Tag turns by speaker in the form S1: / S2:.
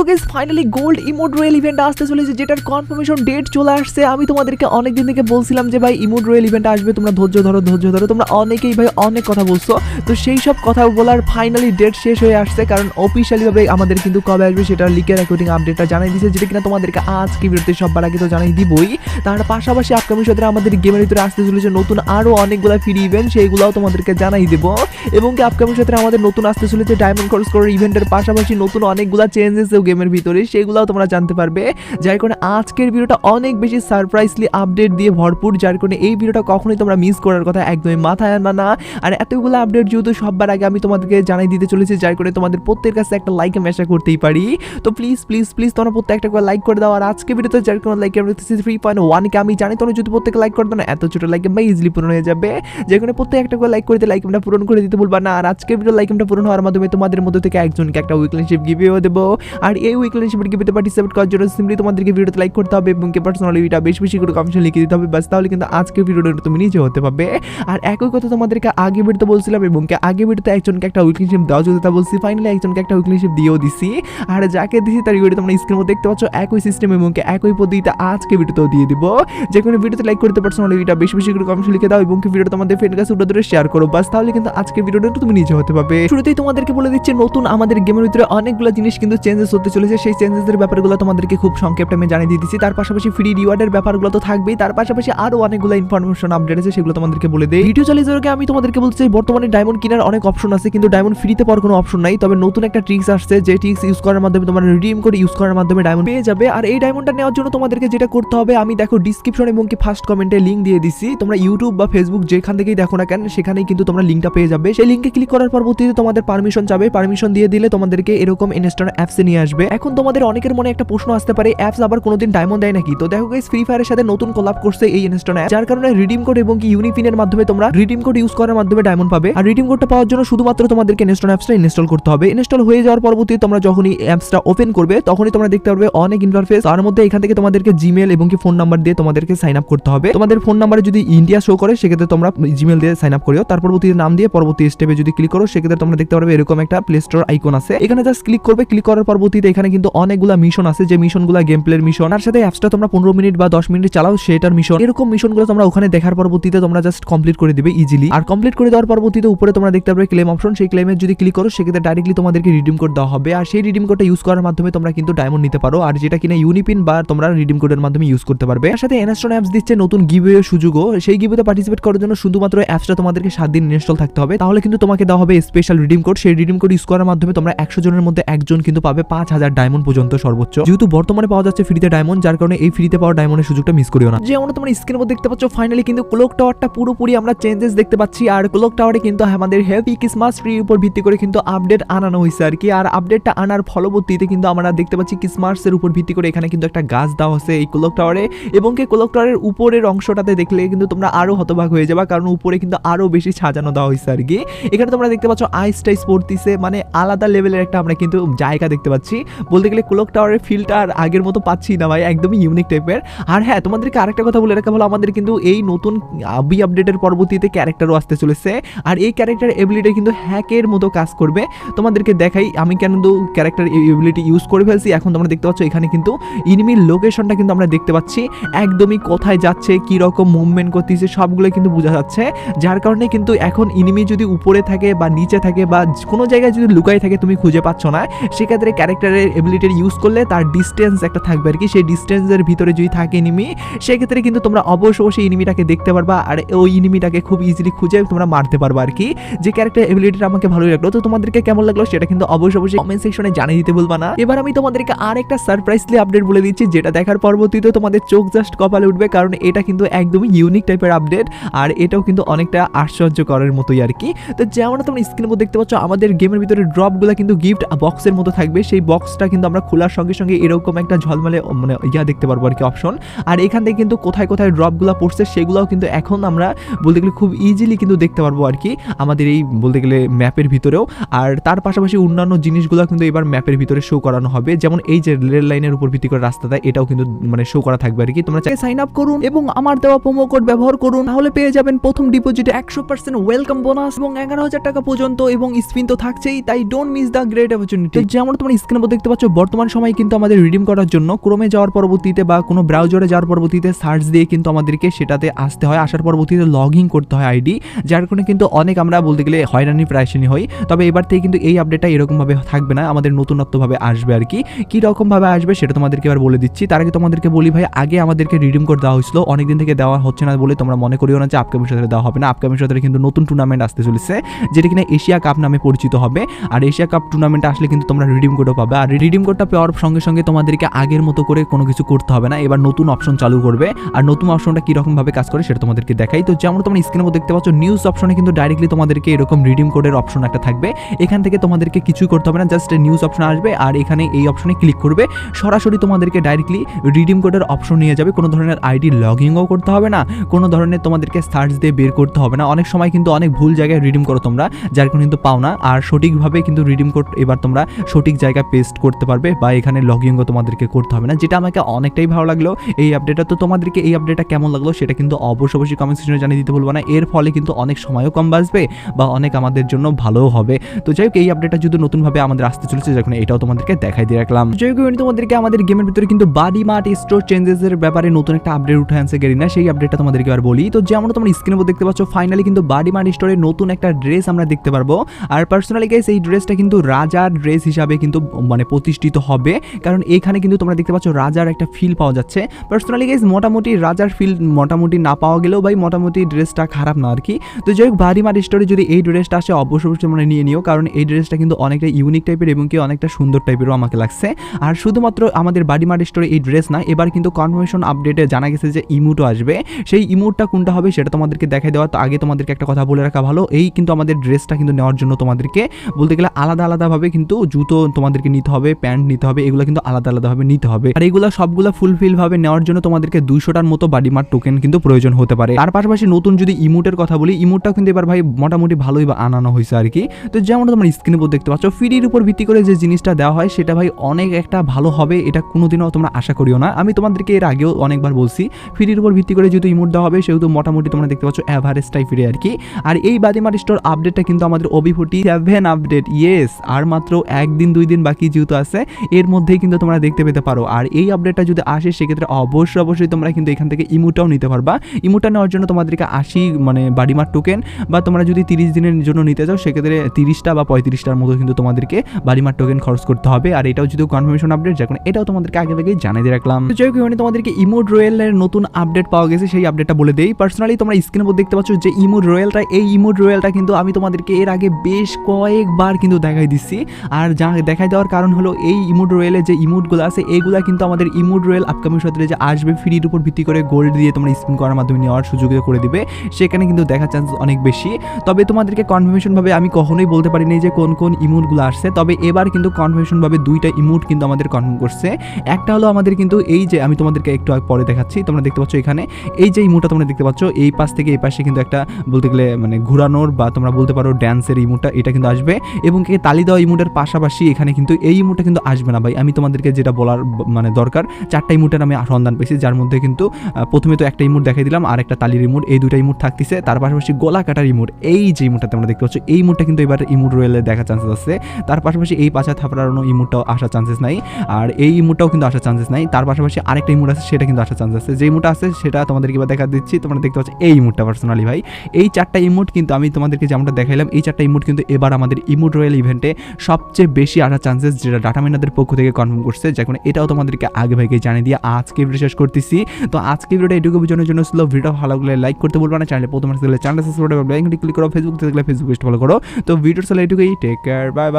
S1: So finally gold royale event আসতে চলেছে, যেটার কনফার্মেশন ডেট চলে আসছে। আমি তোমাদেরকে অনেক দিন থেকে বলছিলাম যে, ভাই রয়েল ইভেন্ট আসবে, তোমরা ধৈর্য ধরো ধৈর্য ধরো। তোমরা অনেকেই ভাই অনেক কথা বলছো। তো সেই সব কথা বলার ফাইনালি ডেট শেষ হয়ে আসছে, কারণ অফিসিয়ালি ভাবে আমাদের কিন্তু কবে আসবে সেটা আপডেটটা জানাই দিয়েছে, যেটা কিনা তোমাদেরকে আজকে আগে তো জানাই দিবই। তার পাশাপাশি আপকামিং সাথে আমাদের গেমের ভিতরে আসতে চলেছে নতুন আরও অনেকগুলো ফ্রি ইভেন্ট সেইগুলোও তোমাদেরকে জানাই দেবো। এবং কি আপকামিং সাথে আমাদের নতুন আসতে চলেছে ডায়মন্ড খরচ করার ইভেন্টের পাশাপাশি নতুন অনেকগুলো চেঞ্জেস গেমের ভিতরে, সেগুলোও তোমরা জানতে পারবে। যার কারণে আজকের ভিডিওটা অনেক বেশি সারপ্রাইজলি আপডেট দিয়ে ভরপুর, যার কারণে এই ভিডিওটা কখনোই তোমরা মিস করার কথা একদমই মাথায় আনবা না। আর এতগুলো আপডেট যেহেতু সবার আগে আমি তোমাদেরকে জানাই দিতে চলেছি, যার কারণে তোমাদের প্রত্যেকের কাছে একটা লাইক আমি আশা করতেই পারি। তো প্লিজ প্লিজ প্লিজ তোমরা প্রত্যেকটা করে লাইক করে দাও। আর আজকে ভিডিওতে যার কোনো লাইক আমরা থ্রি পয়েন্ট ওয়ানকে আমি জানি, তোমরা যদি প্রত্যেকে লাইক করে দাও, না, এত ছোট লাইক বা ইজিলি পূরণ হয়ে যাবে। যে কোনো প্রত্যেক একটা করে লাইক করে দিতে লাইক আমরা পূরণ করে দিতে বলবা না। আর আজকের ভিডিও লাইক আমরা পূরণ হওয়ার মাধ্যমে তোমাদের মধ্যে থেকে একজনকে একটা উইকলিনশিপ গিভেও দেবো। আর এই উইকলিনশিপের গিভেতে পার্টিসিপেট করার জন্য সিম্পলি তোমাদেরকে ভিডিওতে লাইক করতে হবে এবং কি পার্সোনালি এটা বেশি বেশি করে কমেন্টে লিখে দিতে হবে। বাস তাহলে কিন্তু আজকের ভিডিওটা তুমি নিজে হতে পারবে। আর একই কথা তোমাদেরকে আগে ভিডিওতে বলছিলাম এবং কি আগে ভিডিওতে একজনকে একটা উইকলিনশিপ দেওয়া যদি তা বলছি। ফাইনালি একজনকে একটা উইকলিনশিপ দিয়েও দিছি। আর যাকে দিছি তার ভিডিও তোমরা স্ক্রিনের মধ্যে দেখতে পাচ্ছ। একই সিস্টেম এবং কি একই পদ্ধতিতে আজকে ভিডিওতেও দিয়ে দিব। যে কোনো ভিডিওতে লাইক করতে পার্সোনালি এটা বেশি বেশি করে কমেন্টে লিখে দাও এবং কি ভিডিওটা তোমাদের ফ্রেন্ড কাছে উঠে ধরে শেয়ার করো। বাস তাহলে কিন্তু আজকে ভিডিওটা তুমি নিজে হতে পারবে। শুরুতেই তোমাদেরকে বলে দিচ্ছি, নতুন আমাদের গেমের ভিতরে অনেকগুলো জিনিস কিন্তু চেঞ্জেস হতে চলেছে, সেই চেঞ্জেসের ব্যাপারগুলো তোমাদেরকে খুব সংক্ষেপে আমি জানিয়ে দিয়ে দিচ্ছি তার পাশাপাশি ফ্রি রিওয়ার্ডের ব্যাপারগুলো তো থাকবেই। তার পাশাপাশি আরও অনেকগুলো ইনফরমেশন আপডেট আছে, সেগুলো তোমাদেরকে বলে দেই। ভিডিও যাওয়ার আমি তোমাদেরকে চাই, বর্তমানে ডায়মন্ড কেনার অনেক অপশন আছে, কিন্তু ডায়মন্ড ফ্রিতে পাওয়ার কোনো অপশন নাই। তবে নতুন একটা ট্রিক্স আসছে, যে ট্রিক্স ইউজ করার মাধ্যমে তোমার রিডিম করে ইউজ করার মাধ্যমে ডায়মন্ড পেয়ে যাবে। আর এই ডায়মন্ডটা নেওয়ার জন্য তোমাদেরকে যেটা করতে হবে, আমি দেখো ডিসক্রিপশন এবং কি ফার্স্ট কমেন্টে লিঙ্ক দিয়ে দিচ্ছি তোমরা ইউটিউব বা ফেসবুক যেখান থেকেই দেখো না কেন, সেখানেই কিন্তু তোমরা লিঙ্কটা পেয়ে যাবে। সেই লিঙ্কে ক্লিক করার পরবর্তীতে তোমাদের পারমিশন চাবে। পারমিশন দিয়ে দিলে তোমাদেরকে এরকম ইনস্টল অ্যাপসে নিয়ে আসবে। এখন তোমাদের অনেকের মনে একটা প্রশ্ন আসতে পারে অ্যাপস আবার কোনোদিন ডায়মন্ড দেয় নাকি? তো দেখো গাইস ফ্রি ফায়ারের সাথে নতুন কোলাপ করছে এই ইনস্টল অ্যাপ যার কারণে রিডিম কোড এবং কি ইউনিপিনের মাধ্যমে তোমরা রিডিম কোড ইউজ করার মাধ্যমে ডায়মন্ড পাবে। আর রিডিম কোডটা পাওয়ার জন্য শুধুমাত্র তোমাদেরকে ইনস্টল অ্যাপসটা ইনস্টল করতে হবে। ইনস্টল হয়ে যাওয়ার পরবর্তীতে তোমরা যখনই অ্যাপসটা ওপেন করবে, তখনই তোমরা দেখতে পারবে অনেক ইন্টারফেস তার মধ্যে এখান থেকে তোমাদেরকে জিমেল এবং কি ফোন নাম্বার দিয়ে তোমাদেরকে সাইন আপ করতে হবে। তোমাদের ফোন নাম্বারে যদি ইন্ডিয়া শো করে, সেক্ষেত্রে তোমরা জিমেল দিয়ে সাইন আপ করিও। তার পরবর্তীতে নাম দিয়ে পরবর্তী স্টেপে যদি ক্লিক করো, সেক্ষেত্রে তোমরা দেখতে পারবে এরকম একটা প্লে স্টোর আইকন আছে। এখানে জাস্ট ক্লিক করবে। ক্লিক করার পরবর্তীতে এখানে কিন্তু অনেকগুলা মিশন আছে, যে মিশনগুলো গেম প্লের মিশন আর সাথে অ্যাপসটা তোমরা পনেরো মিনিট বা দশ মিনিট চালাও, সেটার মিশন এরকম মিশনগুলো তোমরা ওখানে দেখার পরবর্তীতে তোমরা জাস্ট কমপ্লিট করে দিবে ইজিলি আর কমপ্লিট করে দেওয়ার পরবর্তীতে উপরে তোমরা দেখতে পারবে ক্লেম অপশন সেই ক্লেমে যদি ক্লিক করো, সেক্ষেত্রে ডাইরেক্টলি তোমাদেরকে রিডিম কোড দেওয়া হবে। আর সেই রিডিম কোডটা ইউজ করার মাধ্যমে তোমরা কিন্তু ডায়মন্ড নিতে পারো। আর যেটা কিনা ইউনিপিন বা তোমরা রিডিম কোডের মাধ্যমে ইউজ করতে পারবে। তার সাথে এনস্টন অ্যাপস দিচ্ছে নতুন গিভওয়ে সুযোগও। সেই গিভওয়েতে পার্টিসিপেট করার জন্য শুধুমাত্র অ্যাপসটা তোমাদেরকে সাত দিন ইনস্টল থাকতে হবে। তাহলে কিন্তু তোমাকে দেওয়া হবে স্পেশাল রিডিম কোড সেই রিডিম কোড ইউজ করার মাধ্যমে তোমরা একশো জনের মধ্যে একজন কিন্তু পাবে পাঁচ হাজার ডায়মন্ড পর্যন্ত সর্বোচ্চ। যেহেতু বর্তমানে পাওয়া যাচ্ছে ফ্রিতে ডায়মন্ড যার কারণে এই ফ্রিতে পাওয়া ডায়মন্ডের সুযোগটা মিস করিও না। যেমন তোমরা স্ক্রিনের মধ্যে দেখতে পাচ্ছ ফাইনালি কিন্তু ক্লক টাওয়ারটা পুরোপুরি আমরা চেঞ্জেস দেখতে পাচ্ছি, আর ক্লক টাওয়ারে কিন্তু আমাদের হেভি ক্রিসমাস ট্রির উপর ভিত্তি করে কিন্তু আপডেট আনানো হয়েছে আর কি। আর আপডেটটা আনার ফলবর্তীতে কিন্তু আমরা দেখতে পাচ্ছি ক্রিসমাসের উপর ভিত্তি করে এখানে কিন্তু একটা গাছ দেওয়া হচ্ছে এই ক্লক টাওয়ারে এবং কি ক্লক টাওয়ারের উপরের অংশটাতে দেখলে কিন্তু তোমরা আরও হতবাক হয়ে যাবা, কারণ উপরে কিন্তু আরও বেশি সাজানো দেওয়া হয়েছে আর কি। এখানে তোমরা দেখতে পাচ্ছ আইস টাইস পড়তিছে মানে আলাদা লেভেলের একটা আমরা কিন্তু জায়গা দেখতে পাচ্ছি। বলতে গেলে ক্লক টাওয়ারের ফিলটা আর আগের মতো পাচ্ছি না ভাই, একদমই ইউনিক টাইপের আর হ্যাঁ তোমাদেরকে আরেকটা কথা বলে রাখা ভালো আমাদের কিন্তু এই নতুন আবি আপডেটের পরবর্তীতে ক্যারেক্টারও আসতে চলেছে। আর এই ক্যারেক্টার এবিলিটি কিন্তু হ্যাকের মতো কাজ করবে। তোমাদেরকে দেখাই, আমি কেন ক্যারেক্টার এবিলিটি ইউজ করে ফেলছি? এখন তোমরা দেখতে পাচ্ছ, এখানে কিন্তু ইনিমির লোকেশনটা কিন্তু আমরা দেখতে পাচ্ছি। একদমই কোথায় যাচ্ছে কি রকম মুভমেন্ট করতেছে সবগুলো কিন্তু বোঝা যাচ্ছে। যার কারণে কিন্তু এখন ইনিমি যদি উপরে থাকে বা নিচে থাকে বা কোনো জায়গায় যদি লুকাই থাকে, তুমি খুঁজে পাচ্ছ না। সেক্ষেত্রে ক্যারেক্টারের এবিলিটি ইউজ করলে তার ডিস্টেন্স একটা থাকবে আর কি। সেই ডিস্টেন্সের ভিতরে যদি থাকে ইনিমি সেক্ষেত্রে কিন্তু তোমরা অবশ্যই অবশ্যই ইনিমিটাকে দেখতে পারবা আর ওই ইনিমিটাকে খুব ইজিলি খুঁজে তোমরা মারতে পারবা আর কি। যে ক্যারেক্টার এবিলিটিটা আমাকে ভালো লাগল। তো তোমাদেরকে কেমন লাগল সেটা কিন্তু অবশ্যই অবশ্যই কমেন্ট সেকশনে জানিয়ে দিতে বলবা না। এবার আমি তোমাদেরকে আর একটা সারপ্রাইজলি আপডেট বলে দিচ্ছি, যেটা দেখার পরবর্তীতে তোমাদের চোখ জাস্ট কপালে উঠবে, কারণ এটা কিন্তু একদমই ইউনিক টাইপের আপডেট আর এটাও কিন্তু অনেকটা আশ্চর্য করার মতোই আর কি। তো যেমন তোমরা স্ক্রিনের মধ্যে দেখতে পাচ্ছ, আমাদের গেমের ভিতরে ড্রপগুলো কিন্তু গিফট বক্সের মতো থাকবে। সেই বক্সটা কিন্তু আমরা খোলার সঙ্গে সঙ্গে এরকম একটা ঝলমলে মানে ইয়া দেখতে পারব আর কি অপশন আর এখান থেকে কিন্তু কোথায় কোথায় ড্রপগুলো পড়ছে সেগুলোও কিন্তু এখন আমরা বলতে গেলে খুব ইজিলি কিন্তু দেখতে পারব আর কি আমাদের এই বলতে গেলে ম্যাপের ভিতরেও। আর তার পাশাপাশি অন্যান্য জিনিসগুলো কিন্তু এবার ম্যাপের ভিতরে শো করানো হবে। যেমন এই যে রেল লাইনের উপর ভিত্তি করে রাস্তাটা এটাও কিন্তু মানে শো করা থাকবে আর কি। তোমরা চাই সাইন আপ করুন এবং আমার দেওয়া প্রোমো কোড ব্যবহার করুন। তাহলে পেয়ে যাবেন প্রথম ডিপোজিটে একশো পার্সেন্ট ওয়েলকাম বোনাস এবং এগারো হাজার টাকা পর্যন্ত এবং স্পিন তো থাকছেই তাই don't miss the great opportunity যেমন তোমার স্ক্রিনের দেখতে পাচ্ছ, বর্তমান সময়ে কিন্তু আমাদের রিডিম করার জন্য ক্রমে যাওয়ার পরবর্তীতে বা কোনো ব্রাউজারে যাওয়ার পরবর্তীতে সার্চ দিয়ে কিন্তু আমাদেরকে সেটাতে আসতে হয়। আসার পরবর্তীতে লগ ইন করতে হয় আইডি যার কারণে কিন্তু অনেক আমরা বলতে গেলে হয়রানি প্রায়শনি হই। তবে এবার থেকে কিন্তু এই আপডেটটা এরকমভাবে থাকবে না, আমাদের নতুনত্বভাবে আসবে আর কি। কী রকমভাবে আসবে সেটা তোমাদেরকে এবার বলে দিচ্ছি। তার আগে তোমাদেরকে বলি ভাই, আগে আমাদেরকে রিডিম কোড দেওয়া হয়েছিল। অনেকদিন থেকে দেওয়া হচ্ছে না বলে তোমরা মনে করিও না যে আপকামিং সাথে দেওয়া হবে না। আপকামিং সাথে কিন্তু নতুন টুর্নামেন্ট আসতে চলেছে, যেটা কিনা এশিয়া কাপ নামে পরিচিত হবে। আর এশিয়া কাপ টুর্নামেন্ট আসলে কিন্তু তোমরা রিডিম কোডও পাবে। আর রিডিম কোডটা পাওয়ার সঙ্গে সঙ্গে তোমাদেরকে আগের মতো করে কোনো কিছু করতে হবে না। এবার নতুন অপশন চালু করবে। আর নতুন অপশনটা কীরকম ভাবে কাজ করে সেটা তোমাদেরকে দেখাই। তো যেমন তোমরা স্ক্রিনের মধ্যে দেখতে পাচ্ছ নিউজ অপশনে কিন্তু ডাইরেক্টলি তোমাদেরকে এরকম রিডিম কোডের অপশন একটা থাকবে। এখান থেকে তোমাদেরকে কিছুই করতে হবে না জাস্ট নিউজ অপশন আসবে আর এখানে এই অপশনে ক্লিক করবে। সরাসরি তোমাদেরকে ডাইরেক্টলি রিডিম কোডের অপশন নিয়ে যাবে। কোনো ধরনের আইডি লগইনও করতে হবে না। কোনো ধরনের তোমাদেরকে সার্চ দিয়ে বের করতে হবে না। অনেক সময় কিন্তু অনেক ভুল জায়গায় রিডিম করো তোমরা, যার কিন্তু পাও না। আর সঠিকভাবে কিন্তু রিডিম কোড এবার তোমরা সঠিক জায়গায় পেস্ট করতে পারবে বা এখানে লগইনও তোমাদেরকে করতে হবে না, যেটা আমাকে অনেকটাই ভালো লাগল। এই আপডেটটা তো তোমাদেরকে এই আপডেটটা কেমন লাগল সেটা কিন্তু অবশ্যই অবশ্যই কমেন্ট সেকশনে জানিয়ে দিতে বলব না। এর ফলে কিন্তু অনেক সময়ও কম বাঁচবে বা অনেক আমাদের জন্য ভালোও হবে। তো যাই হোক, এই আপডেটটা যদি নতুনভাবে আমাদের আসতে চলেছে, যখন এটাও তোমাদেরকে দেখাই দিয়ে রাখলাম। যাই হোক তোমাদেরকে আমাদের গেমের ভিতরে কিন্তু বাডি মার্ট স্টোর চেঞ্জেসের ব্যাপারে নতুন একটা আপডেট উঠে আনছে গেরিনা সেই আপডেটটা তোমাদেরকে আর বলি। তো যেমন তোমরা স্ক্রিনে দেখতে পাচ্ছ ফাইনালি কিন্তু বাডি মার্ট স্টোরে নতুন একটা ড্রেস আমরা দেখতে পারব। আর পার্সোনালি গাইস এই ড্রেসটা কিন্তু রাজার ড্রেস হিসাবে কিন্তু মানে প্রতিষ্ঠিত হবে। কারণ এখানে কিন্তু তোমরা দেখতে পাচ্ছ রাজার একটা ফিল পাওয়া যাচ্ছে। পার্সোনালি গাইস মোটামুটি রাজার ফিল মোটামুটি না পাওয়া গেলেও ভাই, মোটামুটি ড্রেসটা খারাপ না আর কি তো যাই হোক বাড়ি মার স্টোরে যদি এই ড্রেসটা আসে, অবশ্যই অবশ্যই মানে নিয়ে নিও। কারণ এই ড্রেসটা কিন্তু অনেকটা ইউনিক টাইপের এবং কি অনেকটা সুন্দর টাইপেরও আমাকে লাগছে। আর শুধুমাত্র আমাদের বাড়ি মার স্টোরে এই ড্রেস না, এবার কিন্তু কনফার্মেশন আপডেটে জানা গেছে যে ইমুটও আসবে। সেই ইমুটটা কোনটা হবে সেটা তোমাদেরকে দেখাই দেওয়া। তো আগে তোমাদেরকে একটা কথা বলে রাখা ভালো, এই কিন্তু আমাদের ড্রেসটা কিন্তু নেওয়ার জন্য তোমাদেরকে বলতে গেলে আলাদা আলাদাভাবে কিন্তু জুতো তোমাদেরকে নিতে হবে, প্যান্ট নিতে হবে, এগুলো কিন্তু আলাদা আলাদাভাবে নিতে হবে। আর এগুলো সবগুলো ফুলফিল ভাবে নেওয়ার জন্য তোমাদেরকে দুইশোটার মতো বাডি মার টোকেন কিন্তু প্রয়োজন হতে পারে। তার পাশাপাশি নতুন যদি ইমুটের কথা বলি ইমুটটাও কিন্তু এবার ভাই মোটামুটি ভালোই আনানো হয়েছে আর কি। তো যেমন তোমরা স্ক্রিনে উপর দেখতে পাচ্ছ ফ্রির উপর ভিত্তি করে যে জিনিসটা দেওয়া হয়, সেটা ভাই অনেক একটা ভালো হবে, এটা কোনোদিনও তোমরা আশা করিও না। আমি তোমাদেরকে এর আগেও অনেকবার বলছি ফ্রির উপর ভিত্তি করে যেহেতু ইমোট দেওয়া হবে, সেহেতু মোটামুটি তোমরা দেখতে পাচ্ছ অ্যাভারেজ টাইপের আর কি। আর এই বাদিমার স্টোর আপডেটটা কিন্তু আমাদের OB forty seven update yes আর মাত্র একদিন, দুই দিন বাকি যেহেতু আছে, এর মধ্যেই কিন্তু তোমরা দেখতে পেতে পারো। আর এই আপডেটটা যদি আসে, সেক্ষেত্রে অবশ্যই অবশ্যই তোমরা কিন্তু এখান থেকে ইমোটাও নিতে পারবা। ইমোটা নেওয়ার জন্য তোমাদেরকে আশি মানে বাডিমার টোকেন বা তোমরা যদি তিরিশ দিনের জন্য নিতে চাও, সেক্ষেত্রে তিরিশটা বা পঁয়ত্রিশটার মতো কিন্তু তোমাদেরকে বাড়িমার টোকেন খরচ করতে হবে। আর এটাও যদি কনফার্মেশন আপডেট যখন এটাও তোমাদেরকে আগে থেকেই জানিয়ে দিয়ে রাখলাম। যাই হোক তোমাদেরকে ইমোড রয়েলের নতুন আপডেট পাওয়া গেছে, সেই আপডেটটা বলে দেই। পার্সোনালি তোমরা স্ক্রিনের উপর দেখতে পাচ্ছ যে ইমোড রয়েলটা এই ইমোড রয়েলটা কিন্তু আমি তোমাদেরকে এর আগে বেশ কয়েকবার কিন্তু দেখাই দিচ্ছি। আর যা দেখাই দেওয়ার কারণ হলো এই ইমোড রয়েলের যে ইমোটগুলো আছে এইগুলা কিন্তু আমাদের ইমোড রয়েল আপকামিং সত্রে যে আসবে ফ্রির উপর ভিত্তি করে গোল্ড দিয়ে তোমরা স্পিন করার মাধ্যমে নেওয়ার সুযোগ করে দিবে। সেখানে কিন্তু দেখার চান্স অনেক বেশি। তবে তোমাদেরকে কনফার্মেশন ভাবে আমি কখনোই বলতে পারিনি যে কোন কোন ইমোটগুলো আসছে। তবে এবার কিন্তু কনফার্মেশন ভাবে দুইটা ইমোট কিন্তু আমাদের কনফার্ম করছে। একটা হলো আমাদের কিন্তু এই যে আমি তোমাদেরকে একটু পরে দেখাচ্ছি, তোমরা দেখতে পাচ্ছ এখানে। এই যে ইমোটটা তোমরা দেখতে পাচ্ছ, এই পাশ থেকে এই পাশে কিন্তু একটা বলতে গেলে মানে ঘুরানোর বা তোমরা বলতে পারো ড্যান্সের ইমোটটা এটা কিন্তু আসবে। এবং তালি দেওয়া ইমোটের পাশাপাশি এখানে কিন্তু এই ইমোটটা কিন্তু আসবে না ভাই। আমি তোমাদেরকে যেটা বলার মানে দরকার চারটা ইমোটের আমি সন্ধান পেয়েছি, যার মধ্যে কিন্তু প্রথমে তো একটা ইমোট দেখাই দিলাম আর একটা তালির ইমোট এই দুটা ইমোট থাকতেছে। তার পাশাপাশি গোলা কাটার ইমোট এই যে ইমোটটা তোমরা দেখতে পাচ্ছ, এই ইমোটটা কিন্তু এবার ইমোট রয়েলে দেখা চান্সেস আছে। তার পাশাপাশি এই পাশা থাপড়ানো ইমোটটাও আসার চান্সেস নাই, আর এই ইমোটটাও কিন্তু আসার চান্সেস নাই। তার পাশাপাশি আরেকটা ইমোট আছে, সেটা কিন্তু আসার চান্স আছে। যে ইমোট আছে, সেটা তোমাদেরকে এবার দেখা দিচ্ছি, তোমরা দেখতে পাচ্ছ এই ইমোটটা পার্সোনালি ভাই। এই চারটা ইমোট কিন্তু আমি তোমাদেরকে যেমনটা দেখাইলাম, এই চারটা ইমোট কিন্তু এবার আমাদের ইমোট রয়েল ইভেন্টে সবচেয়ে বেশি আসার চান্সেস যেটা ডাটা মিনাদের পক্ষ থেকে কনফার্ম করছে যখন এটাও তোমাদেরকে আগে ভাগে জানিয়ে দিয়ে আজকে ভিডিও শেষ করতেছি। তো আজকে ভিডিওটা এটুকু বোঝানোর জন্য ছিল ভিডিও ভালো লাগলে লাইক করতে বলব না চ্যানেলে প্রথম চ্যানেল সাবস্ক্রাইব ক্লিক করো ফেসবুক থেকে ক্লিক করো ফেসবুক পেজ ফলো করো। তো ভিডিও চলে এটুকুই টেক কেয়ার বাই বাই